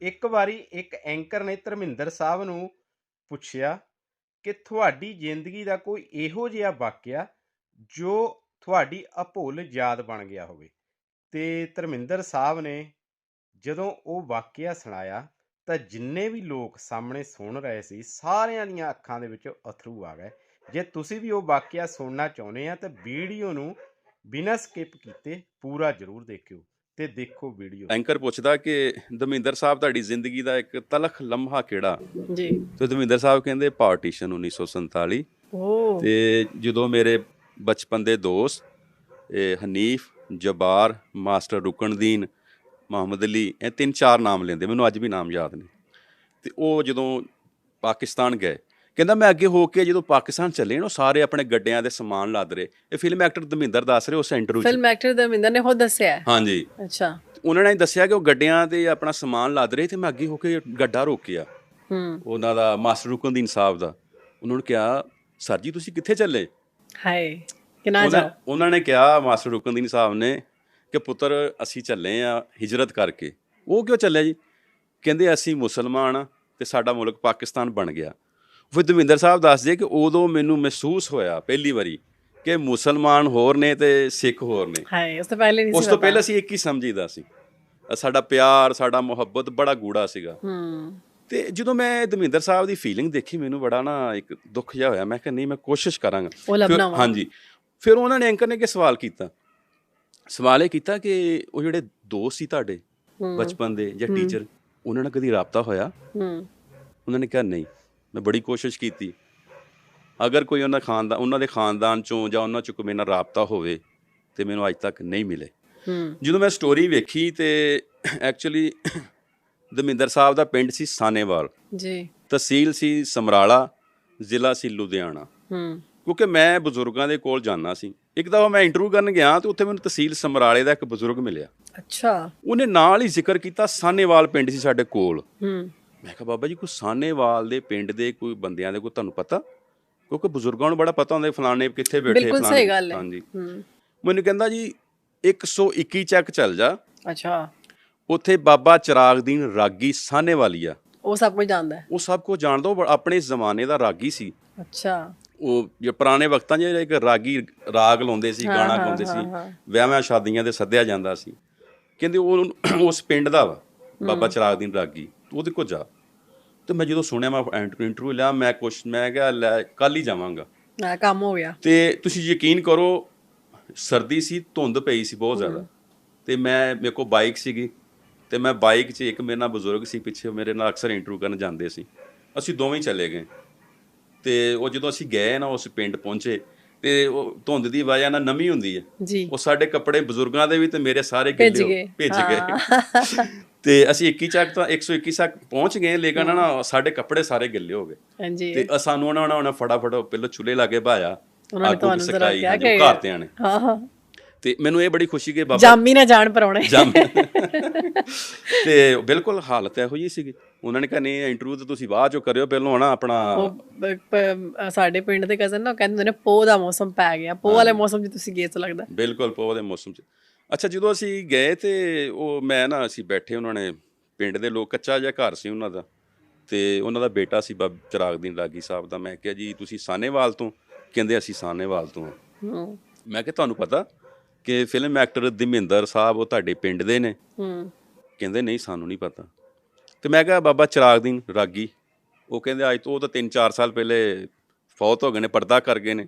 ਇੱਕ ਵਾਰੀ ਇੱਕ ਐਂਕਰ ਨੇ ਧਰਮਿੰਦਰ ਸਾਹਿਬ ਨੂੰ ਪੁੱਛਿਆ ਕਿ ਤੁਹਾਡੀ ਜ਼ਿੰਦਗੀ ਦਾ ਕੋਈ ਇਹੋ ਜਿਹਾ ਵਾਕਿਆ ਜੋ ਤੁਹਾਡੀ ਅਭੁੱਲ ਯਾਦ ਬਣ ਗਿਆ ਹੋਵੇ। ਤੇ ਧਰਮਿੰਦਰ ਸਾਹਿਬ ਨੇ ਜਦੋਂ ਉਹ ਵਾਕਿਆ ਸੁਣਾਇਆ ਤਾਂ ਜਿੰਨੇ ਵੀ ਲੋਕ ਸਾਹਮਣੇ ਸੁਣ ਰਹੇ ਸੀ, ਸਾਰਿਆਂ ਦੀਆਂ ਅੱਖਾਂ ਦੇ ਵਿੱਚ ਅਥਰੂ ਆ ਗਏ। ਜੇ ਤੁਸੀਂ ਵੀ ਉਹ ਵਾਕਿਆ ਸੁਣਨਾ ਚਾਹੁੰਦੇ ਆ ਤਾਂ ਵੀਡੀਓ ਨੂੰ ਬਿਨਾਂ ਸਕਿਪ ਕੀਤੇ ਪੂਰਾ ਜ਼ਰੂਰ ਦੇਖਿਓ। ਤੇ ਦੇਖੋ ਵੀਡੀਓ। ਐਂਕਰ ਪੁੱਛਦਾ ਕਿ ਦਮਿੰਦਰ ਸਾਹਿਬ ਤੁਹਾਡੀ ਜ਼ਿੰਦਗੀ ਦਾ ਇੱਕ ਤਲਖ ਲਮਹਾ ਕਿਹੜਾ? ਜੀ। ਤੇ ਦਮਿੰਦਰ ਸਾਹਿਬ ਕਹਿੰਦੇ ਪਾਰਟੀਸ਼ਨ 1947 ਓ। ਤੇ ਜਦੋਂ ਮੇਰੇ ਬਚਪਨ ਦੇ ਦੋਸਤ ਇਹ ਹਨੀਫ ਜਬਾਰ ਮਾਸਟਰ ਰੁਕਨਦੀਨ ਮੁਹੰਮਦ ਅਲੀ ਇਹ ਤਿੰਨ ਚਾਰ ਨਾਮ ਲੈਂਦੇ। ਮੈਨੂੰ ਅੱਜ ਵੀ ਨਾਮ ਯਾਦ ਨੇ। ਤੇ ਉਹ ਜਦੋਂ ਪਾਕਿਸਤਾਨ ਗਏ ਕਹਿੰਦਾ ਮੈਂ ਅੱਗੇ ਹੋ ਕੇ ਜਦੋਂ ਪਾਕਿਸਤਾਨ ਚੱਲੇ ਨਾ ਉਹ ਸਾਰੇ ਆਪਣੇ ਗੱਡਿਆਂ ਦੇ ਸਮਾਨ ਲੱਦ ਰਹੇ ਇਹ ਫਿਲਮ ਐਕਟਰ ਦਮਿੰਦਰ ਦੱਸ ਰਹੇ ਉਸ ਇੰਟਰਵਿਊ 'ਚ। ਫਿਲਮ ਐਕਟਰ ਦਮਿੰਦਰ ਨੇ ਖੁਦ ਦੱਸਿਆ। ਹਾਂਜੀ। ਅੱਛਾ। ਉਹਨਾਂ ਨੇ ਦੱਸਿਆ ਕਿ ਉਹ ਗੱਡਿਆਂ ਤੇ ਆਪਣਾ ਸਮਾਨ ਲੱਦ ਰਹੇ ਤੇ ਮੈਂ ਅੱਗੇ ਹੋ ਕੇ ਗੱਡਾ ਰੋਕਿਆ। ਹੂੰ। ਉਹਨਾਂ ਦਾ ਮਾਸਟਰ ਰੁਕਨਦੀਨ ਸਾਹਿਬ ਦਾ। ਉਹਨਾਂ ਨੇ ਕਿਹਾ ਸਰ ਜੀ ਤੁਸੀਂ ਕਿੱਥੇ ਚੱਲੇ? ਹਾਏ ਕਿਨਾ ਜਾ ਉਹਨਾਂ ਨੇ ਕਿਹਾ ਮਾਸਟਰ ਰੁਕਨਦੀਨ ਸਾਹਿਬ ਨੇ ਕਿ ਪੁੱਤਰ ਅਸੀਂ ਚੱਲੇ ਆ ਹਿਜਰਤ ਕਰਕੇ। ਉਹ ਕਿਉਂ ਚੱਲੇ ਜੀ? ਕਹਿੰਦੇ ਅਸੀਂ ਮੁਸਲਮਾਨ ਤੇ ਸਾਡਾ ਮੁਲਕ ਪਾਕਿਸਤਾਨ ਬਣ ਗਿਆ। ਫਿਰ ਦਵਿੰਦਰ ਸਾਹਿਬ ਦੱਸਦੇ ਕਿ ਉਦੋਂ ਮੈਨੂੰ ਮਹਿਸੂਸ ਹੋਇਆ ਪਹਿਲੀ ਵਾਰੀ ਕਿ ਮੁਸਲਮਾਨ ਹੋਰ ਨੇ ਤੇ ਸਿੱਖ ਹੋਰ ਨੇ। ਹਾਏ ਉਸ ਤੋਂ ਪਹਿਲੇ ਨਹੀਂ ਸੀ ਉਸ ਤੋਂ। ਪਹਿਲਾਂ ਅਸੀਂ ਇੱਕ ਹੀ ਸਮਝੀਦਾ ਸੀ। ਸਾਡਾ ਪਿਆਰ ਸਾਡਾ ਮੁਹੱਬਤ ਬੜਾ ਗੂੜਾ ਸੀਗਾ। ਹੂੰ। ਤੇ ਜਦੋਂ ਮੈਂ ਦਮਿੰਦਰ ਸਾਹਿਬ ਦੀ ਫੀਲਿੰਗ ਦੇਖੀ ਮੈਨੂੰ ਬੜਾ ਨਾ ਇੱਕ ਦੁੱਖ ਜਿਹਾ ਹੋਇਆ। ਮੈਂ ਕਿਹਾ ਨਹੀਂ ਮੈਂ ਕੋਸ਼ਿਸ਼ ਕਰਾਂਗਾ। ਹਾਂਜੀ। ਫਿਰ ਉਹਨਾਂ ਨੇ ਐਂਕਰ ਨੇ ਕਿ ਸਵਾਲ ਕੀਤਾ। ਸਵਾਲ ਇਹ ਕੀਤਾ ਕਿ ਉਹ ਜਿਹੜੇ ਦੋਸਤ ਸੀ ਤੁਹਾਡੇ ਹੂੰ। ਬਚਪਨ ਦੇ ਜਾਂ ਟੀਚਰ ਉਹਨਾਂ ਨਾਲ ਕਦੀ ਰਾਬਤਾ ਹੋਇਆ? ਹੂੰ। ਉਹਨਾਂ ਨੇ ਕਿਹਾ ਨਹੀਂ। ਮੈਂ ਬੜੀ ਕੋਸ਼ਿਸ਼ ਕੀਤੀ। ਅਗਰ ਕੋਈ ਉਹਨਾਂ ਖਾਨਦਾਨ ਉਹਨਾਂ ਦੇ ਖਾਨਦਾਨ ਚੋਂ ਜਾਂ ਉਹਨਾਂ ਚੋਂ ਕੋਈ ਮੇਰੇ ਨਾਲ ਰਾਬਤਾ ਹੋਵੇ ਤੇ ਮੈਨੂੰ ਅੱਜ ਤੱਕ ਨਹੀਂ ਮਿਲੇ। ਜਦੋਂ ਮੈਂ ਸਟੋਰੀ ਵੇਖੀ ਤੇ ਐਕਚੁਅਲੀ ਦਮਿੰਦਰ ਸਾਹਿਬ ਦਾ ਪਿੰਡ ਸੀ ਸਾਨੇਵਾਲ। ਜੀ। ਤਹਿਸੀਲ ਸੀ ਸਮਰਾਲਾ ਜ਼ਿਲ੍ਹਾ ਸੀ ਲੁਧਿਆਣਾ। ਹੂੰ। ਕਿਉਂਕਿ ਮੈਂ ਬਜ਼ੁਰਗਾਂ ਦੇ ਕੋਲ ਜਾਣਾ ਸੀ। ਇੱਕ ਦਫਾ ਮੈਂ ਇੰਟਰਵਿਊ ਕਰਨ ਗਿਆ ਤੇ ਉੱਥੇ ਮੈਨੂੰ ਤਹਿਸੀਲ ਸਮਰਾਲੇ ਦਾ ਇੱਕ ਬਜ਼ੁਰਗ ਮਿਲਿਆ। ਅੱਛਾ। ਉਹਨੇ ਨਾਲ ਹੀ ਜ਼ਿਕਰ ਕੀਤਾ ਸਾਨੇਵਾਲ ਪਿੰਡ ਸੀ ਸਾਡੇ ਕੋਲ। ਹੂੰ। ਮੈਂ ਕਿਹਾ ਬਾਬਾ ਜੀ ਕੋਈ ਸਾਨੇਵਾਲ ਦੇ ਪਿੰਡ ਦੇ ਕੋਈ ਬੰਦਿਆਂ ਦੇ ਕੋਈ ਤੁਹਾਨੂੰ ਪਤਾ? ਕਿਉਂਕਿ ਬਜ਼ੁਰਗਾਂ ਨੂੰ ਬੜਾ ਪਤਾ ਹੁੰਦਾ ਫਲਾਣੇ ਕਿੱਥੇ ਬੈਠੇ ਬਿਲਕੁਲ ਸਹੀ ਗੱਲ ਹੈ। ਹਾਂਜੀ। ਮੈਨੂੰ ਕਹਿੰਦਾ ਜੀ 121 ਚੱਕ ਚੱਲ ਜਾ। ਅੱਛਾ। ਉੱਥੇ ਬਾਬਾ ਚਿਰਾਗਦੀਨ ਰਾਗੀ ਸਾਨੇਵਾਲੀ ਆ। ਉਹ ਸਭ ਕੁਝ ਜਾਣਦਾ ਉਹ ਸਭ ਕੁਝ ਜਾਣਦਾ ਉਹ ਆਪਣੇ ਜ਼ਮਾਨੇ ਦਾ ਰਾਗੀ ਸੀ। ਅੱਛਾ। ਉਹ ਜੇ ਪੁਰਾਣੇ ਵਕਤਾਂ 'ਚ ਇੱਕ ਰਾਗੀ ਰਾਗ ਲਾਉਂਦੇ ਸੀ ਗਾਣਾ ਗਾਉਂਦੇ ਸੀ। ਵਿਆਹਾਂ ਸ਼ਾਦੀਆਂ ਦੇ ਸੱਦਿਆ ਜਾਂਦਾ ਸੀ। ਕਹਿੰਦੇ ਉਹ ਉਸ ਪਿੰਡ ਦਾ ਵਾ ਬਾਬਾ ਚਿਰਾਗਦੀਨ ਰਾਗੀ। ਤੂੰ ਉਹਦੇ ਕੋਲ ਜਾ। ਤੇ ਮੈਂ ਜਦੋਂ ਸੁਣਿਆ ਮੈਂ ਇੰਟਰਵਿਊ ਲਿਆ ਮੈਂ ਕੁਛ ਮੈਂ ਕਿਹਾ ਲੈ ਕੱਲ ਹੀ ਜਾਵਾਂਗਾ। ਆ ਕੰਮ ਹੋ ਗਿਆ। ਤੇ ਤੁਸੀਂ ਯਕੀਨ ਕਰੋ ਸਰਦੀ ਸੀ ਧੁੰਦ ਪਈ ਸੀ ਬਹੁਤ ਜ਼ਿਆਦਾ। ਤੇ ਮੈਂ ਮੇਰੇ ਕੋਲ ਬਾਈਕ ਸੀਗੀ। ਤੇ ਮੈਂ ਬਾਈਕ 'ਚ ਇੱਕ ਮੇਰੇ ਨਾਲ ਬਜ਼ੁਰਗ ਸੀ ਪਿੱਛੇ ਮੇਰੇ ਨਾਲ ਅਕਸਰ ਇੰਟਰਵਿਊ ਕਰਨ ਜਾਂਦੇ ਸੀ। ਅਸੀਂ ਦੋਵੇਂ ਹੀ ਚਲੇ ਗਏ। ਤੇ ਉਹ ਜਦੋਂ ਅਸੀਂ ਗਏ ਨਾ ਉਸ ਪਿੰਡ ਪਹੁੰਚੇ ਤੇ ਉਹ ਧੁੰਦ ਦੀ ਵਜ੍ਹਾ ਨਾਲ ਨਮੀ ਹੁੰਦੀ ਹੈ। ਜੀ। ਉਹ ਸਾਡੇ ਕੱਪੜੇ ਬਜ਼ੁਰਗਾਂ ਦੇ ਵੀ ਤੇ ਮੇਰੇ ਸਾਰੇ ਗਿੱਲੇ। ਭਿੱਜ। ਗਏ। ਤੇ ਅਸੀਂ 21 ਚੱਕ ਤਾਂ 121 ਤੱਕ ਪਹੁੰਚ ਗਏ ਲੇਕਿਨ ਨਾ ਸਾਡੇ ਕੱਪੜੇ ਸਾਰੇ ਗਿੱਲੇ ਹੋ ਗਏ। ਹਾਂਜੀ। ਤੇ ਸਾਨੂੰ ਉਹਨਾਂ ਉਹਨਾਂ ਨੇ ਫਟਾਫਟ ਪਹਿਲਾਂ ਚੁੱਲ੍ਹੇ ਲਾ ਕੇ ਭਾਇਆ ਉਹਨਾਂ ਨੇ ਤੁਹਾਨੂੰ ਜ਼ਰਾ ਕਿਹਾ ਕਿ- ਉਹ ਘਰਤਿਆਂ ਨੇ। ਹਾਂ ਹਾਂ। ਤੇ ਮੈਨੂੰ ਇਹ ਬੜੀ ਖੁਸ਼ੀ ਕਿ ਬਾਬਾ ਜਾਮੀ ਨਾ ਜਾਣ ਪਰਉਣੇ ਜੰਮ ਤੇ ਬਿਲਕੁਲ ਹਾਲਤ ਇਹੋ ਜਿਹੀ ਸੀਗੀ। ਉਹਨਾਂ ਨੇ ਕਿਹਾ ਨਹੀਂ ਇੰਟਰਵਿਊ ਤਾਂ ਤੁਸੀਂ ਬਾਅਦ ਚੋਂ ਕਰਿਓ ਪਹਿਲਾਂ ਹਣਾ ਆਪਣਾ ਪ- ਪ- ਸਾਡੇ ਪਿੰਡ ਦੇ ਕਜ਼ਨ ਨਾ ਕਹਿੰਦੇ ਹੁੰਦੇ ਨੇ ਪੋਹ ਦਾ ਮੌਸਮ ਪੈ ਗਿਆ। ਪੋਹ ਵਾਲੇ ਮੌਸਮ 'ਚ ਤੁਸੀਂ ਗਏ ਤਾਂ ਲੱਗਦਾ। ਬਿਲਕੁਲ ਪੋਹ ਦੇ ਮੌਸਮ 'ਚ। ਅੱਛਾ ਜਦੋਂ ਅਸੀਂ ਗਏ ਤੇ ਉਹ ਮੈਂ ਨਾ ਅਸੀਂ ਬੈਠੇ ਉਹਨਾਂ ਨੇ ਪਿੰਡ ਦੇ ਲੋਕ ਕੱਚਾ ਜਿਹਾ ਘਰ ਸੀ ਉਹਨਾਂ ਦਾ ਤੇ ਉਹਨਾਂ ਦਾ ਬੇਟਾ ਸੀ ਬਾਬ ਚਿਰਾਗਦੀਨ ਲਾਗੀ ਸਾਹਿਬ ਦਾ ਮੈਂ ਕਿਹਾ ਜੀ ਤੁਸੀਂ ਸਾਨੇਵਾਲ ਤੋਂ? ਕਹਿੰਦੇ ਅਸੀਂ ਸਾਨੇਵਾਲ ਤੋਂ ਹਾਂ। ਮੈਂ ਕਿਹਾ ਤੁਹਾਨੂੰ ਪਤਾ ਕਿ ਫਿਲਮ ਐਕਟਰ ਧਰਮਿੰਦਰ ਸਾਹਿਬ ਉਹ ਤੁਹਾਡੇ ਪਿੰਡ ਦੇ ਨੇ? ਹੂੰ। ਕਹਿੰਦੇ ਨਹੀਂ ਸਾਨੂੰ ਨਹੀਂ ਪਤਾ। ਤੇ ਮੈਂ ਕਿਹਾ ਬਾਬਾ ਚਿਰਾਗਦੀਨ ਰਾਗੀ ਉਹ ਕਹਿੰਦੇ ਅੱਜ ਤੋਂ ਉਹ ਤਾਂ 3-4 ਸਾਲ ਪਹਿਲੇ ਫੌਤ ਹੋ ਗਏ ਨੇ ਪਰਦਾ ਕਰ ਗਏ ਨੇ।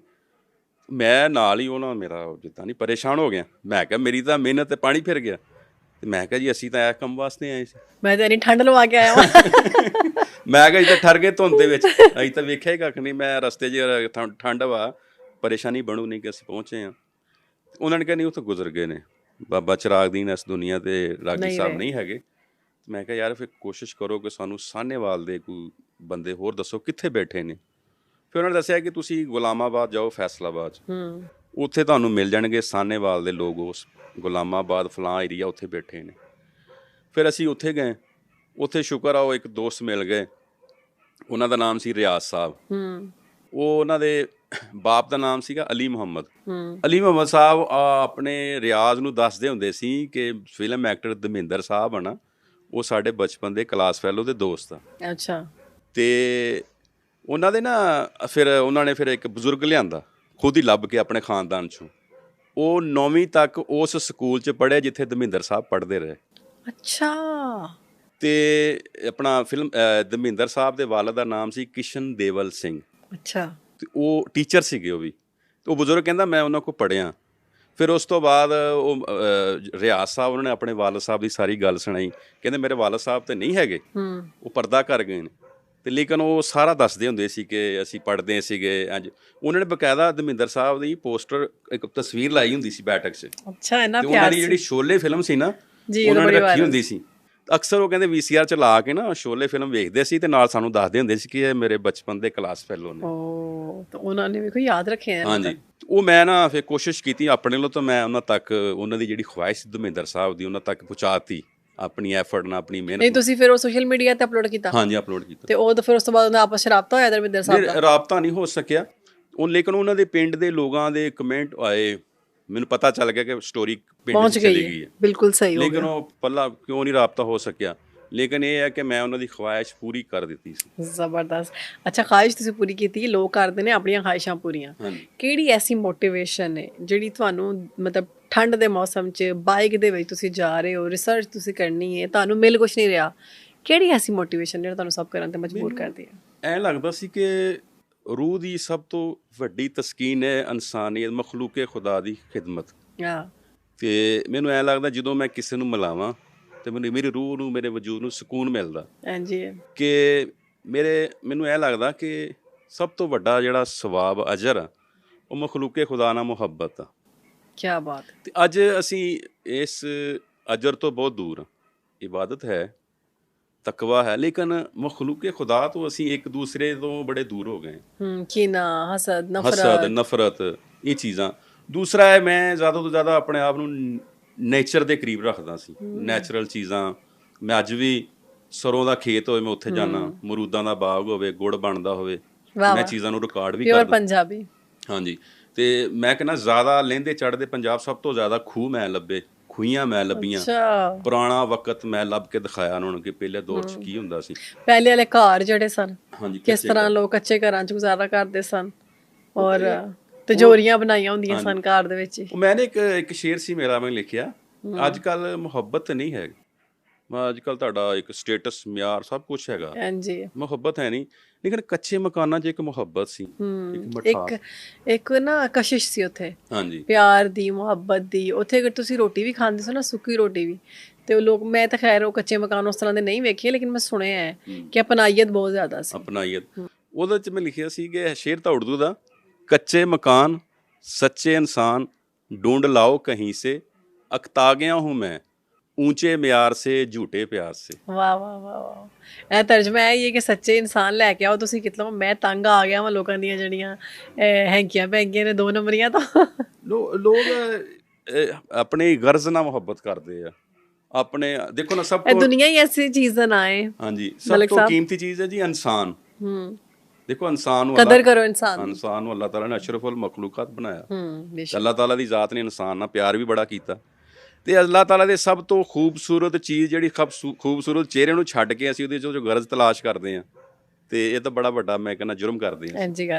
ਮੈਂ ਨਾਲ ਹੀ ਉਹਨਾਂ ਮੇਰਾ ਜਿੱਦਾਂ ਨਹੀਂ ਪਰੇਸ਼ਾਨ ਹੋ ਗਿਆ। ਮੈਂ ਕਿਹਾ ਮੇਰੀ ਤਾਂ ਮਿਹਨਤ ਤੇ ਪਾਣੀ ਫਿਰ ਗਿਆ। ਤੇ ਮੈਂ ਕਿਹਾ ਜੀ ਅਸੀਂ ਤਾਂ ਇਹ ਕੰਮ ਵਾਸਤੇ ਆਏ ਸੀ। ਮੈਂ ਤਾਂ ਇਨੀ ਠੰਡ ਲਵਾ ਕੇ ਆਇਆ ਹਾਂ ਮੈਂ ਕਿਹਾ ਜੀ ਤਾਂ ਠਰ ਗਏ ਧੁੰਦ ਦੇ ਵਿੱਚ। ਅਸੀਂ ਤਾਂ ਵੇਖਿਆ ਹੀ ਕੱਖ ਨਹੀਂ ਮੈਂ ਰਸਤੇ 'ਚ ਠੰਡ ਵਾ। ਪਰੇਸ਼ਾਨੀ ਬਣੂ ਨਹੀਂ ਕਿ ਅਸੀਂ ਪਹੁੰਚੇ ਆ ਉਹਨਾਂ ਨੇ ਕਿਹਾ ਨਹੀਂ ਉੱਥੇ ਗੁਜ਼ਰ ਗਏ ਨੇ। ਬਾਬਾ ਚਿਰਾਗਦੀਨ ਇਸ ਦੁਨੀਆ ਤੇ ਰਾਗੀ ਨਹੀਂ ਸਾਹਿਬ। ਨਹੀਂ ਹੈਗੇ। ਮੈਂ ਕਿਹਾ ਯਾਰ ਫਿਰ ਕੋਸ਼ਿਸ਼ ਕਰੋ ਕਿ ਸਾਨੂੰ ਸਾਹਨੇਵਾਲ ਦੇ ਕੋਈ ਬੰਦੇ ਹੋਰ ਦੱਸੋ ਕਿੱਥੇ ਬੈਠੇ ਨੇ। ਫਿਰ ਉਹਨਾਂ ਨੇ ਦੱਸਿਆ ਕਿ ਤੁਸੀਂ ਗੁਲਾਮਾਬਾਦ ਜਾਓ ਫੈਸਲਾਬਾਦ। ਹੂੰ। ਉੱਥੇ ਤੁਹਾਨੂੰ ਮਿਲ ਜਾਣਗੇ ਸਾਹਨੇਵਾਲ ਦੇ ਲੋਕ ਉਸ ਗੁਲਾਮਾਬਾਦ ਫਲਾਂ ਏਰੀਆ ਉੱਥੇ ਬੈਠੇ ਨੇ। ਫਿਰ ਅਸੀਂ ਉੱਥੇ ਗਏ। ਉੱਥੇ ਸ਼ੁਕਰ ਆ ਉਹ ਇੱਕ ਦੋਸਤ ਮਿਲ ਗਏ। ਉਹਨਾਂ ਦਾ ਨਾਮ ਸੀ ਰਿਆਜ਼ ਸਾਹਿਬ। ਹੂੰ। ਉਹ ਉਹਨਾਂ ਦੇ ਬਾਪ ਦਾ ਨਾਮ ਸੀਗਾ ਅਲੀ ਮੁਹੰਮਦ। ਹੂੰ। ਅਲੀ ਮੁਹੰਮਦ ਸਾਹਿਬ ਆਪਣੇ ਰਿਆਜ਼ ਨੂੰ ਦੱਸਦੇ ਹੁੰਦੇ ਸੀ ਕਿ ਫਿਲਮ ਐਕਟਰ ਧਰਮਿੰਦਰ ਸਾਹਿਬ ਆ ਨਾ ਉਹ ਸਾਡੇ ਬਚਪਨ ਦੇ ਕਲਾਸ ਫੈਲੋ ਦੇ ਦੋਸਤ ਆ। ਅੱਛਾ। ਤੇ ਉਹਨਾਂ ਦੇ ਨਾ ਫਿਰ ਉਹਨਾਂ ਨੇ ਫਿਰ ਇੱਕ ਬਜ਼ੁਰਗ ਲਿਆਂਦਾ ਖੁਦ ਹੀ ਲੱਭ ਕੇ ਆਪਣੇ ਖਾਨਦਾਨ ਚੋਂ। ਉਹ 9ਵੀਂ ਤੱਕ ਉਸ ਸਕੂਲ 'ਚ ਪੜ੍ਹਿਆ ਜਿੱਥੇ ਧਰਮਿੰਦਰ ਸਾਹਿਬ ਪੜ੍ਹਦੇ ਰਹੇ। ਅੱਛਾ। ਤੇ ਆਪਣਾ ਫਿਲਮ ਧਰਮਿੰਦਰ ਸਾਹਿਬ ਦੇ ਵਾਲਦ ਦਾ ਨਾਮ ਸੀ ਕਿਸ਼ਨ ਦੇਵਲ ਸਿੰਘ। ਅੱਛਾ। ਤੇ ਉਹ ਟੀਚਰ ਸੀਗੇ ਉਹ ਵੀ। ਤੇ ਉਹ ਬਜ਼ੁਰਗ ਕਹਿੰਦਾ ਮੈਂ ਉਹਨਾਂ ਕੋਲ ਪੜ੍ਹਿਆ। ਫਿਰ ਉਸ ਤੋਂ ਬਾਅਦ ਉਹ ਰਿਆਜ਼ ਸਾਹਿਬ ਉਹਨਾਂ ਨੇ ਆਪਣੇ ਵਾਲਦ ਸਾਹਿਬ ਦੀ ਸਾਰੀ ਗੱਲ ਸੁਣਾਈ। ਕਹਿੰਦੇ ਮੇਰੇ ਵਾਲਦ ਸਾਹਿਬ ਤੇ ਨਹੀਂ ਹੈਗੇ। ਉਹ ਪਰਦਾ ਕਰ ਗਏ ਨੇ। ਤੇ ਲੇਕਿਨ ਉਹ ਸਾਰਾ ਦੱਸਦੇ ਹੁੰਦੇ ਸੀ ਕਿ ਅਸੀਂ ਪੜ੍ਹਦੇ ਸੀਗੇ ਅੱਜ ਉਹਨਾਂ ਨੇ ਬਕਾਇਦਾ ਧਰਮਿੰਦਰ ਸਾਹਿਬ ਦੀ ਪੋਸਟਰ ਇੱਕ ਤਸਵੀਰ ਲਾਈ ਹੁੰਦੀ ਸੀ ਬੈਠਕ 'ਚ। ਅੱਛਾ ਇੰਨਾ ਉਹਨਾਂ ਪਿਆਰ ਦੀ ਜਿਹੜੀ ਸ਼ੋਲੇ ਫਿਲਮ ਸੀ ਨਾ ਜੀ, ਉਹਨਾਂ ਨੇ ਰੱਖੀ ਹੁੰਦੀ ਸੀ। ਅਕਸਰ ਉਹ ਕਹਿੰਦੇ ਵੀਸੀਆਰ ਚ ਲਾ ਕੇ ਨਾ ਸ਼ੋਲੇ ਫਿਲਮ ਵੇਖਦੇ ਸੀ ਤੇ ਨਾਲ ਸਾਨੂੰ ਦੱਸਦੇ ਹੁੰਦੇ ਸੀ ਕਿ ਇਹ ਮੇਰੇ ਬਚਪਨ ਦੇ ਕਲਾਸ ਫੈਲੋ ਨੇ। ਓ ਤਾਂ ਉਹਨਾਂ ਨੇ ਵੇਖੋ ਯਾਦ ਰੱਖਿਆ ਇਹਨਾਂ ਹਾਂਜੀ। ਉਹ ਮੈਂ ਨਾ ਫਿਰ ਕੋਸ਼ਿਸ਼ ਕੀਤੀ ਆਪਣੇ ਵੱਲੋਂ ਤਾਂ ਮੈਂ ਉਹਨਾਂ ਤੱਕ ਉਹਨਾਂ ਦੀ ਜਿਹੜੀ ਖੁਆਇਸ਼ ਸੀ ਧਰਮਿੰਦਰ ਸਾਹਿਬ ਦੀ ਉਹਨਾਂ ਤੱਕ ਪਹੁੰਚਾਤੀ। ਆਪਣੀ ਐਫਰਟ ਨਾਲ ਆਪਣੀ ਨਹੀਂ ਮਿਹਨਤ ਤੁਸੀਂ ਫਿਰ ਉਹ ਸੋਸ਼ਲ ਮੀਡੀਆ ਤੇ ਅਪਲੋਡ ਕੀਤਾ? ਹਾਂਜੀ ਅਪਲੋਡ ਕੀਤਾ। ਤੇ ਉਹ ਤਾਂ ਫਿਰ ਉਸ ਤੋਂ ਬਾਅਦ ਉਹਨਾਂ ਆਪਸ ਚ ਰਾਬਤਾ ਹੋਇਆ ਦਰਵਿੰਦਰ ਸਾਹਿਬ ਦਾ ਨਹੀਂ ਰਾਬਤਾ ਨਹੀਂ ਹੋ ਸਕਿਆ। ਉਹ ਲੇਕਿਨ ਉਹਨਾਂ ਦੇ ਪਿੰਡ ਦੇ ਲੋਕਾਂ ਦੇ ਕਮੈਂਟ ਆਏ। ਮੈਨੂੰ ਪਤਾ ਚੱਲ ਗਿਆ ਕਿ ਸਟੋਰੀ ਪਿੰਡ ਵਿੱਚ ਚਲੀ ਗਈ ਹੈ। ਬਿਲਕੁਲ ਸਹੀ ਹੋ ਲੇਕਿਨ ਗਿਆ। ਉਹ ਪੱਲਾ ਕਿਉਂ ਨਹੀਂ ਰਾਬਤਾ ਹੋ ਸਕਿਆ? ਲੇਕਿਨ ਇਹ ਹੈ ਕਿ ਮੈਂ ਉਹਨਾਂ ਦੀ ਖੁਆਇਸ਼ ਪੂਰੀ ਕਰ ਦਿੱਤੀ ਸੀ। ਜ਼ਬਰਦਸਤ। ਅੱਛਾ ਖਾਹਿਸ਼ ਤੁਸੀਂ ਪੂਰੀ ਕੀਤੀ ਲੋਕ ਕਰਦੇ ਨੇ ਆਪਣੀਆਂ ਖਾਹਿਸ਼ਾਂ ਪੂਰੀਆਂ। ਕਿਹੜੀ ਐਸੀ ਮੋਟੀਵੇਸ਼ਨ ਹੈ ਜਿਹੜੀ ਤੁਹਾਨੂੰ ਮਤਲਬ ਠੰਡ ਦੇ ਮੌਸਮ 'ਚ ਬਾਈਕ ਦੇ ਵਿੱਚ ਤੁਸੀਂ ਜਾ ਰਹੇ ਹੋ ਰਿਸਰਚ ਤੁਸੀਂ ਕਰਨੀ ਹੈ ਤੁਹਾਨੂੰ ਮਿਲ ਕੁਛ ਨਹੀਂ ਰਿਹਾ। ਕਿਹੜੀ ਐਸੀ ਮੋਟੀਵੇਸ਼ਨ ਜਿਹੜਾ ਤੁਹਾਨੂੰ ਸਭ ਕਰਨ ਤੇ ਮਜਬੂਰ ਕਰਦੀ ਹੈ? ਐਂ ਲੱਗਦਾ ਸੀ ਕਿ ਰੂਹ ਦੀ ਸਭ ਤੋਂ ਵੱਡੀ ਤਸਕੀਨ ਹੈ ਇਨਸਾਨੀਅਤ ਮਖਲੂਕੇ ਖੁਦਾ ਦੀ ਖਿਦਮਤ। ਹਾਂ। ਤੇ ਮੈਨੂੰ ਐਂ ਲੱਗਦਾ ਜਦੋਂ ਮੈਂ ਕਿਸੇ ਨੂੰ ਮਿਲਾਵਾਂ ਤੇ ਮੈਨੂੰ ਮੇਰੀ ਰੂਹ ਨੂੰ ਮੇਰੇ ਵਜੂਦ ਨੂੰ ਸਕੂਨ ਮਿਲਦਾ। ਹਾਂਜੀ। ਕਿ ਮੇਰੇ ਮੈਨੂੰ ਐ ਲੱਗਦਾ ਕਿ ਸਭ ਤੋਂ ਵੱਡਾ ਜਿਹੜਾ ਸਵਾਬ ਅਜਰ ਆ ਉਹ ਮਖਲੂਕੇ ਖੁਦਾ ਨਾਲ ਮੁਹੱਬਤ ਆ। ਕੀ ਬਾਤ ਤੇ ਅੱਜ ਅਸੀਂ ਇਸ ਅਜਰ ਤੋਂ ਬਹੁਤ ਦੂਰ ਹਾਂ ਇਬਾਦਤ ਹੈ ਤਕਵਾ ਹੈ ਲੇਕਿਨ ਮਖਲੂਕੇ ਖੁਦਾ ਤੋਂ ਅਸੀਂ ਇੱਕ ਦੂਸਰੇ ਤੋਂ ਬੜੇ ਦੂਰ ਹੋ ਗਏ। ਹਾਂ। ਕੀਨਾ ਹਸਦ ਹਸਦ ਨਫ਼ਰਤ। ਨਫ਼ਰਤ ਇਹ ਚੀਜ਼ਾਂ। ਦੂਸਰਾ ਹੈ ਮੈਂ ਜ਼ਿਆਦਾ ਤੋਂ ਜ਼ਿਆਦਾ ਆਪਣੇ ਆਪ ਨੂੰ ਨੇਚਰ ਦੇ ਕਰੀਬ ਰੱਖਦਾ ਸੀ। ਨੈਚੁਰਲ ਚੀਜ਼ਾਂ। ਮੈਂ ਅੱਜ ਵੀ ਸਰੋਂ ਦਾ ਖੇਤ ਹੋਵੇ ਮੈਂ ਉੱਥੇ ਜਾਣਾ ਮਰੂਦਾਂ ਦਾ ਬਾਗ ਹੋਵੇ ਗੁੜ ਬਣਦਾ ਹੋਵੇ ਮੈਂ ਚੀਜ਼ਾਂ ਨੂੰ ਰਿਕਾਰਡ ਵੀ ਪਿਓਰ ਕਰਦਾ। ਪੰਜਾਬੀ। ਹਾਂਜੀ। ਤੇ ਮੈਂ ਕਹਿੰਦਾ ਜ਼ਿਆਦਾ ਲਹਿੰਦੇ ਚੜ੍ਹਦੇ ਪੰਜਾਬ ਸਭ ਤੋਂ ਜ਼ਿਆਦਾ ਖੂਹ ਮੈਂ ਲੱਭੇ। ਖੂਹੀਆਂ ਮੈਂ ਲੱਭੀਆਂ। ਅੱਛਾ। ਪੁਰਾਣਾ ਵਕਤ ਮੈਂ ਲੱਭ ਕੇ ਦਿਖਾਇਆ ਉਹਨਾਂ ਨੂੰ ਕਿ ਪਹਿਲੇ ਦੌਰ 'ਚ ਕੀ ਹੁੰਦਾ ਸੀ। ਪਹਿਲੇ ਵਾਲੇ ਘਰ ਜਿਹੜੇ ਸਨ ਹਾਂਜੀ ਕਿਸ ਤਰ੍ਹਾਂ ਲੋਕ ਕੱਚੇ ਘਰਾਂ 'ਚ ਗੁਜ਼ਾਰਾ ਕਰਦੇ ਸਨ। ਔਰ ਤਜੋਰੀਆਂ ਬਣਾਈਆਂ ਹੁੰਦੀਆਂ ਸਨ ਘਰ ਦੇ ਵਿੱਚ। ਉਹ ਇੱਕ ਇੱਕ ਸ਼ੇਰ ਸੀ ਮੇਰਾ ਮੈਂ ਲਿਖਿਆ। ਅੱਜ ਕੱਲ ਮੁਹੱਬਤ ਨਹੀਂ ਹੈ। ਮੈਂ ਅੱਜ ਕੱਲ ਤੁਹਾਡਾ ਇੱਕ ਸਟੇਟਸ ਮਿਆਰ ਸਭ ਕੁਝ ਹੈਗਾ। ਹਾਂਜੀ। ਮੁਹੱਬਤ ਹੈ ਨਹੀਂ। ਲੇਕਿਨ ਕੱਚੇ ਮਕਾਨਾਂ 'ਚ ਇੱਕ ਮੁਹੱਬਤ ਸੀ। ਇੱਕ ਮਿਠਾਸ। ਇੱਕ ਇੱਕ ਨਾ ਕਸ਼ਿਸ਼ ਸੀ ਉੱਥੇ। ਹਾਂਜੀ। ਪਿਆਰ ਦੀ ਮੁਹੱਬਤ ਦੀ। ਉੱਥੇ ਅਗਰ ਤੁਸੀਂ ਰੋਟੀ ਵੀ ਖਾਂਦੇ ਸੀ ਨਾ ਸੁੱਕੀ ਰੋਟੀ ਵੀ ਤੇ ਉਹ ਲੋਕ ਮੈਂ ਤਾਂ ਖੈਰ ਉਹ ਕੱਚੇ ਮਕਾਨ ਉਸ ਤਰ੍ਹਾਂ ਦੇ ਨਹੀਂ ਵੇਖੇ ਲੇਕਿਨ ਮੈਂ ਸੁਣਿਆ ਹੈ ਕਿ ਅਪਨਾਈਅਤ ਬਹੁਤ ਜ਼ਿਆਦਾ ਸੀ। ਅਪਨਾਈਅਤ ਉਹਦੇ 'ਚ ਮੈਂ ਲਿਖਿਆ ਸੀ ਕਿ ਸ਼ੇਰ ਤਾਂ ਉਰਦੂ ਦਾ। ਕੱਚੇ ਮਕਾਨ ਸੱਚੇ ਇਨਸਾਨ ਢੂੰਡ ਲਾਓ ਕਹੀਂ ਸੇ ਅਕਤਾ ਗਿਆ ਹੂੰ ਮੈਂ ऊंचे ਮਿਆਰ ਸੇ ਝੂਠੇ ਪਿਆਰ ਸੇ। ਵਾਹ ਵਾਹ ਵਾਹ ਵਾਹ। ਇਹ ਤਰਜਮਾ ਹੈ ਇਹ ਕਿ ਸੱਚੇ ਇਨਸਾਨ ਲੈ ਕੇ ਆਓ ਤੁਸੀਂ ਕਿਤਲੋਂ ਮੈਂ ਤੰਗ ਆ ਗਿਆ ਵਾਂ ਲੋਕਾਂ ਦੀਆਂ ਜਿਹੜੀਆਂ ਹੈਂਕੀਆਂ ਪੈਂਕੀਆਂ ਨੇ ਦੋ ਨੰਬਰੀਆਂ ਤੋਂ। ਲੋਕ ਆਪਣੀ ਗਰਜ਼ ਨਾਲ ਮੁਹੱਬਤ ਕਰਦੇ ਆ। ਆਪਣੇ ਦੇਖੋ ਨਾ ਸਭ ਇਹ ਤੋਂ ਦੁਨੀਆ ਹੀ ਐਸੀ ਚੀਜ਼ ਦਾ ਨਾਂ ਹੈ ਹਾਂਜੀ ਸਭ ਤੋਂ। ਕੀਮਤੀ ਚੀਜ਼ ਹੈ ਜੀ ਇਨਸਾਨ। ਹੂੰ। ਦੇਖੋ ਇਨਸਾਨ ਨੂੰ ਕਦਰ ਕਰੋ ਇਨਸਾਨ ਦੀ। ਇਨਸਾਨ ਨੂੰ ਅੱਲਾਹ ਤਾਲਾ ਨੇ ਅਸ਼ਰਫੁਲ ਮਖਲੂਕਾਤ ਬਣਾਇਆ। ਹੂੰ ਬੇਸ਼ੱਕ। ਅੱਲਾਹ ਤਾਲਾ ਦੀ ਜ਼ਾਤ ਨੇ ਇਨਸਾਨ ਨਾਲ ਪਿਆਰ ਵੀ ਬੜਾ ਕੀਤਾ। ਤੇ ਅੱਲਾਹ ਤਾਲਾ ਦੇ ਸਭ ਤੋਂ ਖੂਬਸੂਰਤ ਚੀਜ਼ ਜਿਹੜੀ ਖਬਸੂ- ਖੂਬਸੂਰਤ ਚਿਹਰੇ ਨੂੰ ਛੱਡ ਕੇ ਅਸੀਂ ਉਹਦੇ ਚੋਂ ਜੋ ਗਰਜ਼ ਤਲਾਸ਼ ਕਰਦੇ ਆ ਤੇ ਇਹ ਤਾਂ ਬੜਾ ਵੱਡਾ ਮੈਂ ਕਹਿੰਦਾ ਜੁਰਮ ਕਰਦੇ ਆ ਇੰਜੀ ਗੱਲ